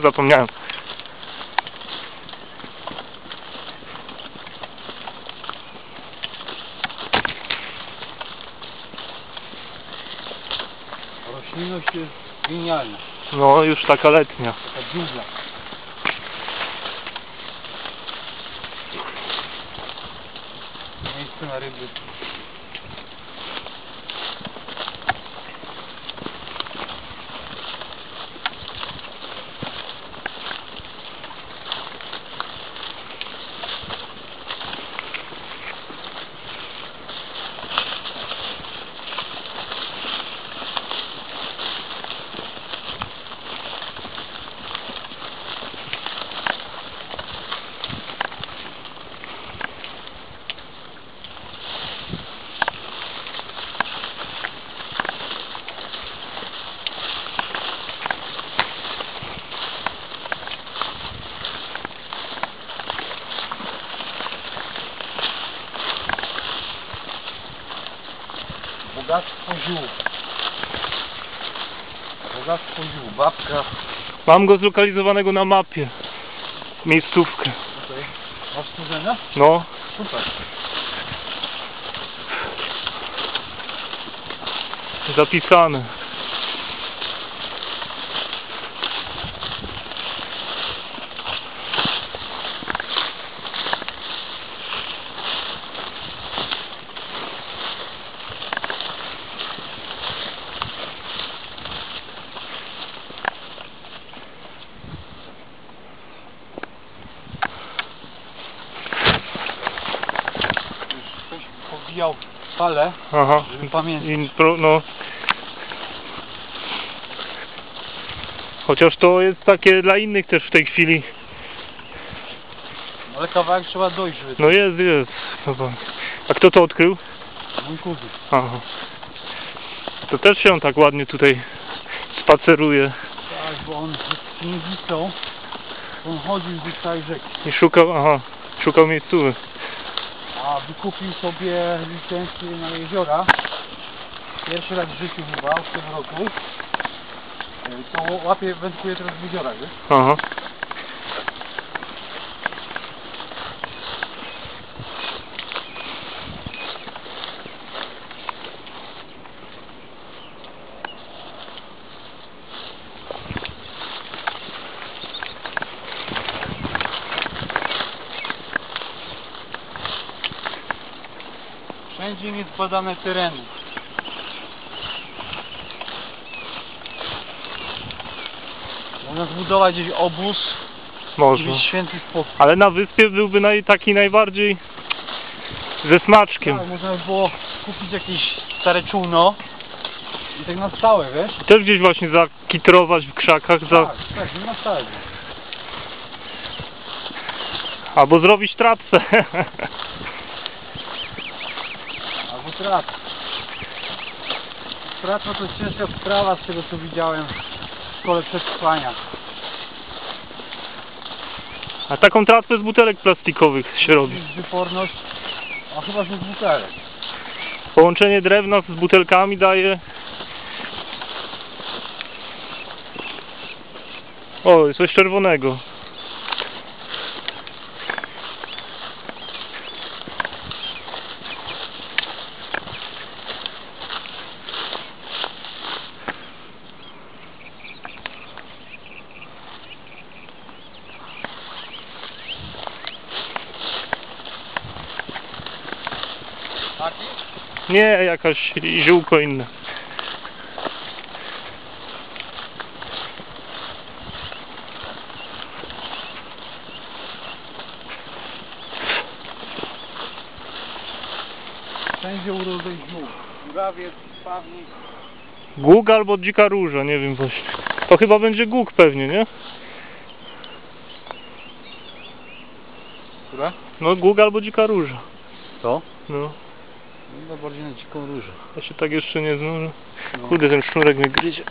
zapomniałem. Roślinność jest genialna. No, już taka letnia. Taka. Miejsce na ryby. Bogactwo ziół. Bogactwo ziół. Babka. Mam go zlokalizowanego na mapie. Miejscówkę. Tutaj. Masz stworzenia? No, Super. zapisane. Już ktoś pobijał falę, Aha. żeby pamiętać. I pro, no. Chociaż to jest takie dla innych też w tej chwili. Ale kawałek trzeba dojść, żeby No jest, jest. Dobra. A kto to odkrył? mój kuzyn. Aha. To też się on tak ładnie tutaj spaceruje Tak, bo on jest knizicą. On chodził z tej rzeki. i szukał, aha, szukał miejscówek. A wykupił sobie licencję na jeziora. Pierwszy raz w życiu chyba, w tym roku. E, To łapie, wędkuje teraz w jeziorach, wiesz? Aha. Wszędzie niezbadane tereny. Można zbudować gdzieś obóz i Można. mieć święty spokój. Ale na wyspie byłby naj, taki najbardziej ze smaczkiem. Tak, można by było kupić jakieś stare czółno i tak na stałe, wiesz? Też gdzieś właśnie zakitrować w krzakach, za, Tak, tak, na stałe. albo zrobić trapsę. Albo trat. Tratwa to jest ciężka sprawa z tego co widziałem w szkole przetrwania. A taką trapsę z butelek plastikowych się robi. Wyporność, a chyba z butelek. Połączenie drewna z butelkami daje... O, jest coś czerwonego. Nie, jakaś ziółko inne. Wszędzie urodzeń ziół. Murawiec, spawnik. Gug albo dzika róża, nie wiem właśnie. To chyba będzie gug pewnie, nie? Która? No gug albo dzika róża. To? No, No bardziej na dziką różę. ja się tak jeszcze nie znam. No. Kurde, ten sznurek mnie gryzie.